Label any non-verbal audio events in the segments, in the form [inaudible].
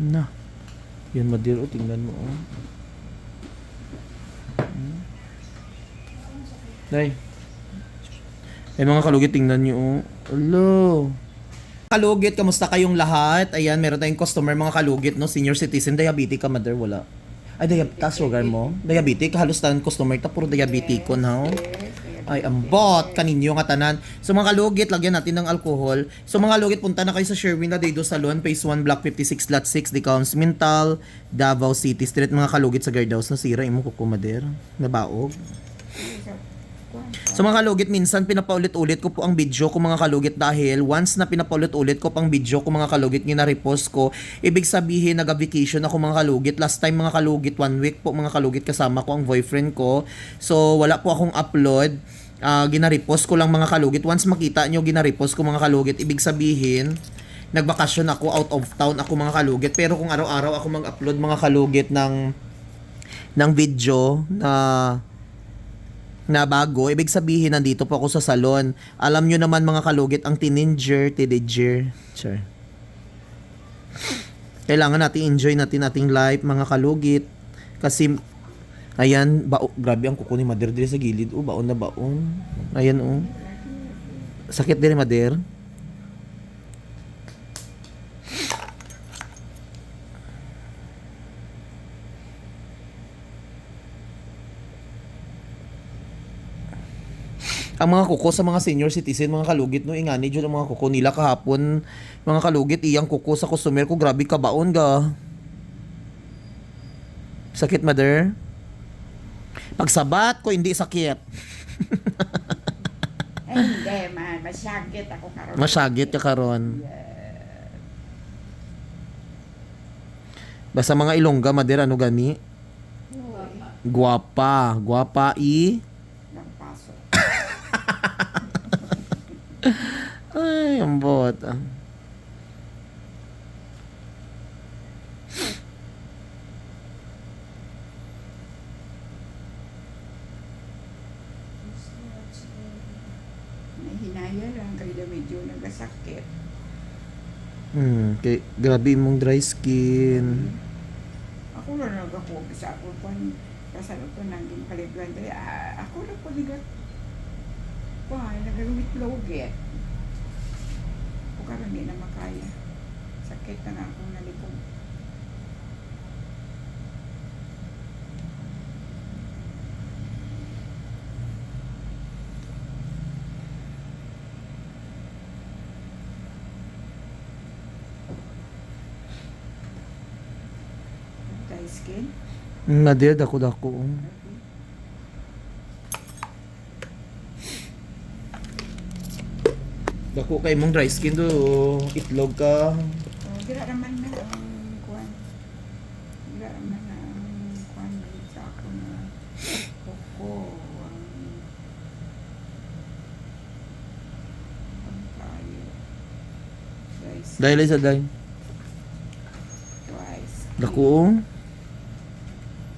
Na. Yan madir o tingnan mo oh. Hmm. Nay. Ay mga kalugit tingnan niyo oh. Hello. Kalugit, kamusta kayong lahat? Ayan, meron tayong customer mga kalugit, no? Senior citizen, diabetic ka, mother, wala. Ay, diabetic, sugar mo? Diabetic, halos tanan customer ta, puro diabetic ko na, oh. Ay, ambot, kaninyo nga tanan. So mga kalugit, lagyan natin ng alcohol. So mga kalugit, punta na kayo sa Sherwin na Dado Salon, Phase 1, Block 56, Lot 6, Decaus, Mintal, Davao City Street. Mga kalugit sa guardhouse, nasira, imo kukumader, nabaog. So mga kalugit, minsan pinapaulit-ulit ko po ang video ko mga kalugit dahil once na pinapaulit-ulit ko pang video ko mga kalugit gina-repost ko, ibig sabihin nag-vacation ako mga kalugit. Last time mga kalugit, one week po mga kalugit kasama ko ang boyfriend ko. So wala po akong upload. Ah, gina-repost ko lang mga kalugit. Once makita nyo gina-repost ko mga kalugit, ibig sabihin nagbakasyon ako out of town ako mga kalugit. Pero kung araw-araw ako mag-upload mga kalugit ng ng video na na bago, ibig sabihin nandito po ako sa salon. Alam nyo naman mga kalugit, ang teenager, teenager, sure. Kailangan natin enjoy natin ating life mga kalugit. Kasi, ayan, bao, grabe ang kuko ni Mader dire sa gilid. Oh, baon na baon. Ayan oh. Sakit dire Mader. Ang mga kuko sa mga senior citizen, mga kalugit, no, ingani dyan ang mga kuko nila kahapon, mga kalugit, iyang kuko sa customer ko, grabe ka baon ga. Sakit, mother? Pagsabat ko, hindi sakit. [laughs] Ay, hindi, man. Masyagit ako karon. Masyagit ka karon. Basta mga ilongga, mother, ano gani? Guwapa. Guwapa i... [laughs] Ay, ang bot. ah. Nahinaya lang kay na medyo nagasakit. Hmm, kay, grabe mong dry skin. Ako lang nagako sa ako kung kasano ko nang ginpaliblan. Ah, ako lang po ligat. Why, nagalumit logit. O karon di na makaya. Sakit na nga akong nalikong. Dry skin. Nadir, dako dako. Dako kay mong dry skin do, itlog ka. Oh, dira naman na ang kuan. Dira naman na ang kuan sa ako na koko. Dahil sa dahil. Twice. Dako.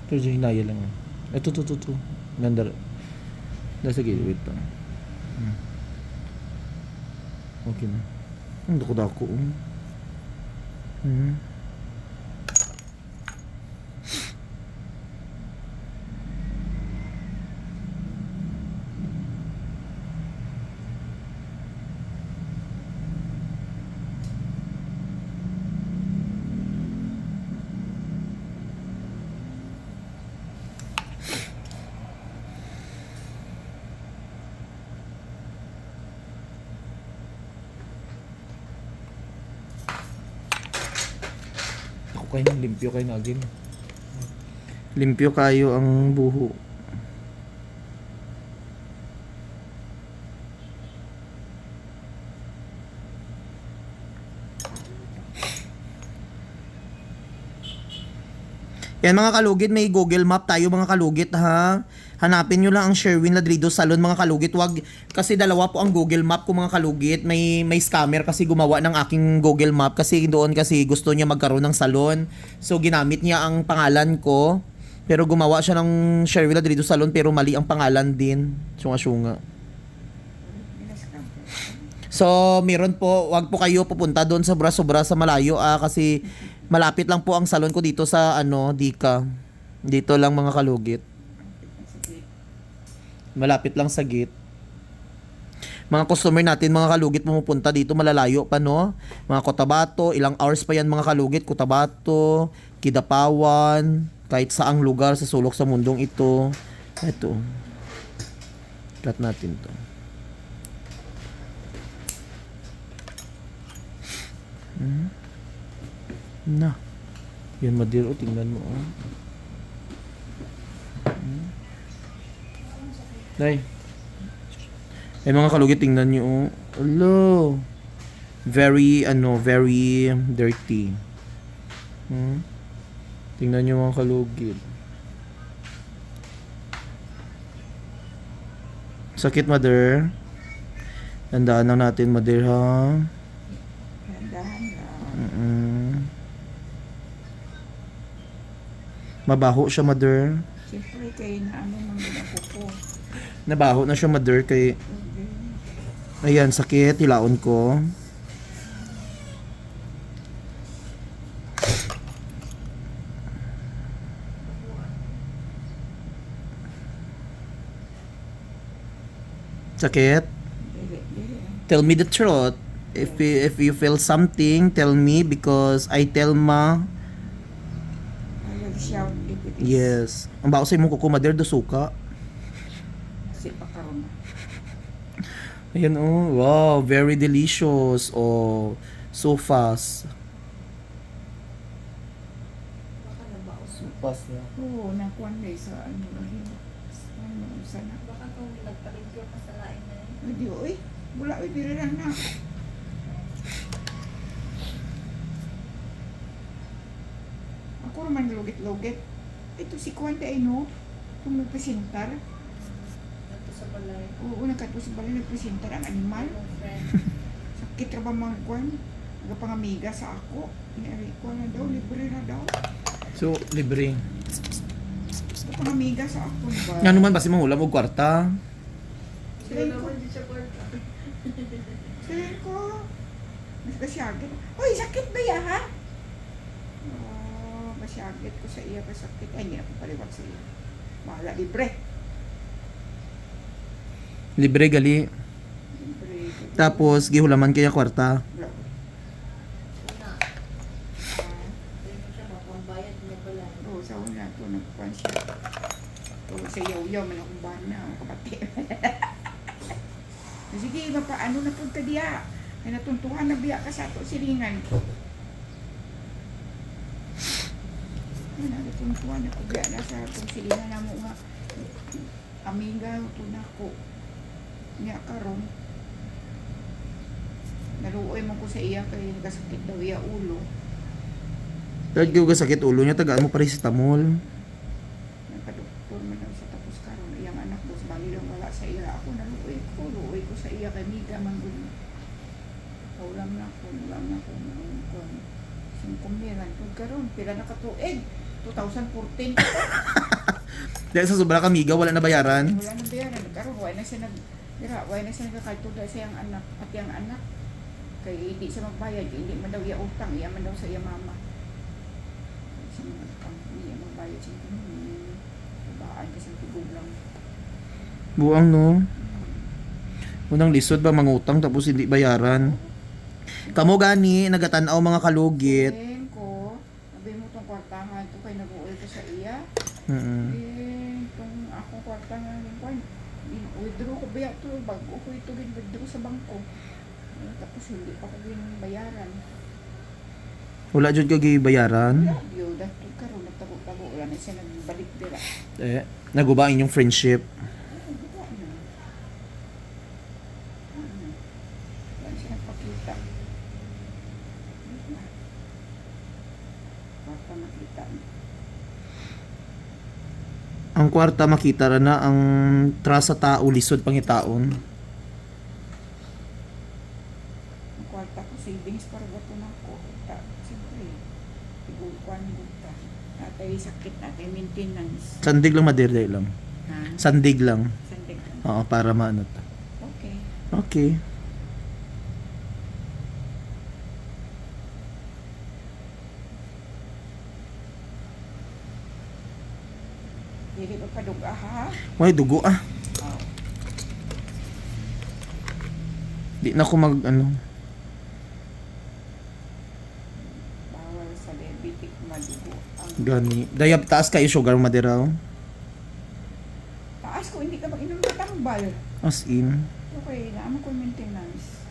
Pero dyan hinaya lang. ah. Ito, to, to, to. Ganda. Nasa gilid, wait lang. Hmm. Okay na. Ang dako dako. oh. Hmm. Ako kayo limpyo kayo na agin. Limpyo kayo ang buho. Yan mga kalugit, may Google Map tayo mga kalugit ha. Hanapin nyo lang ang Sherwin Ladrido Salon mga kalugit. Wag, kasi dalawa po ang Google Map ko mga kalugit. May, may scammer kasi gumawa ng aking Google Map kasi doon kasi gusto niya magkaroon ng salon. So ginamit niya ang pangalan ko. Pero gumawa siya ng Sherwin Ladrido Salon pero mali ang pangalan din. Sunga-sunga. So, meron po, wag po kayo pupunta doon sobra-sobra sa malayo ah, kasi Malapit lang po ang salon ko dito sa ano, Dika. Dito lang mga kalugit. Malapit lang sa gate. Mga customer natin, mga kalugit pumupunta dito, malalayo pa no. Mga Cotabato, ilang hours pa yan mga kalugit. Cotabato, Kidapawan, kahit saang lugar sa sulok sa mundong ito. Ito. Cut natin to. Hmm. Na. Yan madiro, tingnan mo. Oh. Hmm. Day. Eh mga kalugit, tingnan nyo. oh. Hello. Very, ano, very dirty. Hmm? Tingnan nyo mga kalugit. Sakit, mother. Tandaan lang natin, mother, ha? Mabaho siya, mother. Siyempre kayo na ano ginako ko. Nabaho na siya, mother, kay... Ayan, sakit. Hilaon ko. Sakit? Tell me the truth. If you, if you feel something, tell me because I tell ma. Yes. Ang bao sa imong kuko, mother, do suka. Kasi pa karon na. Ayan oh, wow, very delicious. Oh, so fast. Supas na. Oo, nakuan na sa ano lahi. Ano sana. Baka kung nagpa-review ka sa lain na yun. Hindi, oy. Wala, oy, lang na. Ako naman lugit-lugit. Ito si Kwanda ay no. Kung nagpresentar. Ito sa balay. Oo, nakato si Bali nagpresentar ang animal. [laughs] Sakit ra ba mga kwan? Nagapangamiga sa ako. Nari ko na daw, libre na daw. So, libre. Nagapangamiga sa ako ba? Nga naman, basi mangulam og kwarta. Sabi ko, naman di siya kwarta. sabi ko, mas kasyagit. Uy, sakit ba ya ha? Kasyagit ko sa iya, kasakit. Ay, hindi na ko paliwag sa iya. Mahala, libre. Libre gali. Libre. Tapos, gihulaman kaya kwarta. Oo, sa una to, nagkuhan siya. Oo, sa yaw-yaw, man akong bana, ang kapatid. [laughs] Sige, iba pa, ano na punta diya? Ay natuntuhan na biya ka sa ato, silingan ko. Ay, natuntuhan na ko biya na sa atong silingan na mo nga. Amiga, ito na ko. Niya karon. Naluoy mo ko sa iya kay nagkasakit daw iya ulo. Kahit gyud ka sakit ulo niya, tagaan mo paracetamol. Nagka-doktor man daw sa tapos karon iyang anak dos bali lang wala sa iya ako naluoy ko luoy ko sa iya kay miga man gud ulam na ko ulam na ko naon ko singkom milan pud karon pila na ka tuig 2014 [laughs] Dahil sa sobra kamiga, wala na bayaran. wala na bayaran. Karon wala na siya nag dira wala na siya nagkakatuda sa iyang anak at iyang anak? Kay hindi siya magbayad hindi man daw iya utang iya man daw sa iya mama. Sa mga utang iya magbayad siya hmm, babaan kasi tugog lang Buang no. Unang lisod ba mangutang tapos hindi bayaran. Kamo gani nagatanaw mga kalugit. Then ko, sabi mo tong kwartahan to kay nag-uwi ko sa iya. Mm. Then tong akong kwartahan yung kwan, withdraw ko ba to bago ko ito withdraw sa bangko. Eh, tapos hindi pa ko bayaran. Wala jud ka bayaran. Wala yun, dahil karon nagtago-tago wala na siya nagbalik dira. Eh, nagubain yung friendship. Ay, wala na. Wala na. Wala na siya nagpakita. Wala. Kwarta nakita. Ang kwarta makita ra na ang trust sa tao lisod pangitaon. Ang kwarta ko savings para gato na ko. Ta, siyempre, tigulkuan mo ta. Natay sakit, natay maintenance. Sandig lang madirday lang. Ha? Sandig lang. Sandig lang. Oo, para maano to. Okay. Okay. May dugo ah. Oh. Di na ako mag ano. Bawal sa diabetic madugo. Ang Gani. Dayab taas kayo sugar madiraw. taas ko hindi ka mag-inom ng tambal. As in. Okay, naman ko maintenance.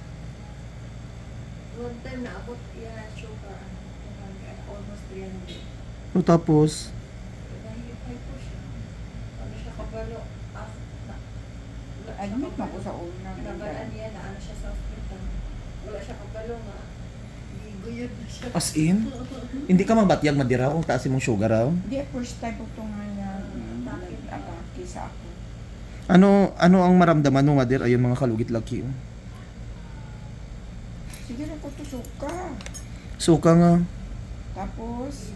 One time na abot yan sugar, 200, almost 300. O tapos, Nahihipay po siya. Ano kabalo? Ah, na, Admit mo ko sa unang Nabalaan niya na ano siya sa hospital. Wala siya kabalo nga. Giguyod na siya. as in? Hindi ka mabatyag madiraw kung taas mong sugar raw? Hindi, first time ko itong nag-atake sa ako. Ano ano ang maramdaman mo madir ayun mga kalugit laki. oh. Sige na ko to suka. Suka nga. Tapos,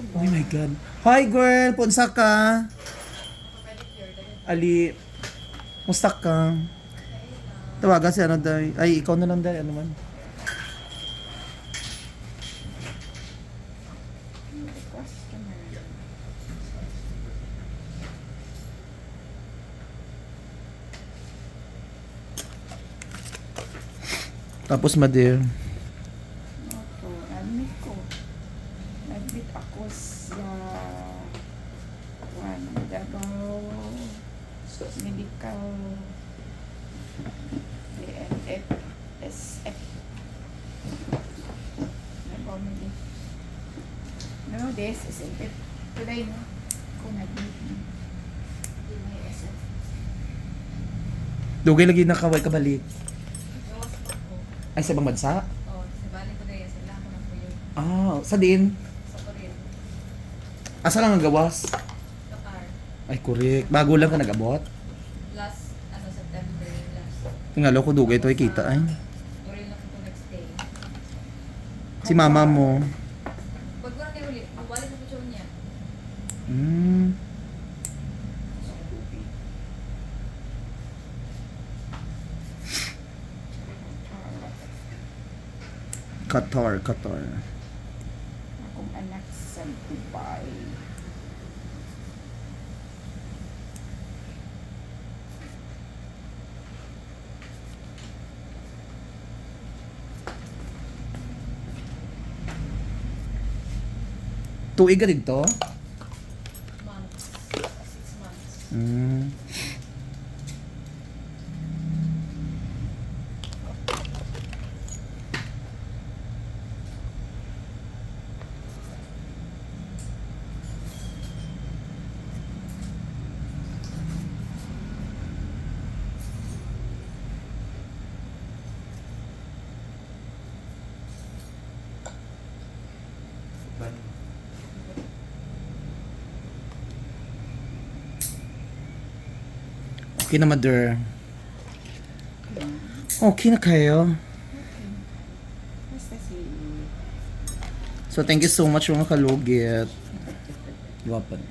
Oh my god. Hi girl, punsa ka. Ali, musta ka? Tawagan si ano day. Ay, ikaw na lang day. Ano man? Tapos madir. Oto, admit ko. Admit ako sa one, Davao Medical DNF SF. Davao Medical. No, this is it. Today, no? Kung nag-meet mo. DNF. Dugay lagi. Gawas pa ko. Ay, sa ibang bansa? Oh, sa bali ko dahil sila ako na po yun. Ah, sa din. Sa Korea. Asa lang ang gawas? Qatar. Ay, correct. Bago lang ka nag-abot. Last, ano, September last. Tingalo ko dugay to ay kita ay. Korea lang next day. Si mama mo. Pag ko na kayo ulit, mabalik ko po niya. Hmm. Qatar, Qatar. Akong anak sa Dubai. Tuig ka dito? Months. Six months. Hmm. Okay na, mother. Okay na kayo. So, thank you so much mga kalugit. Wapan.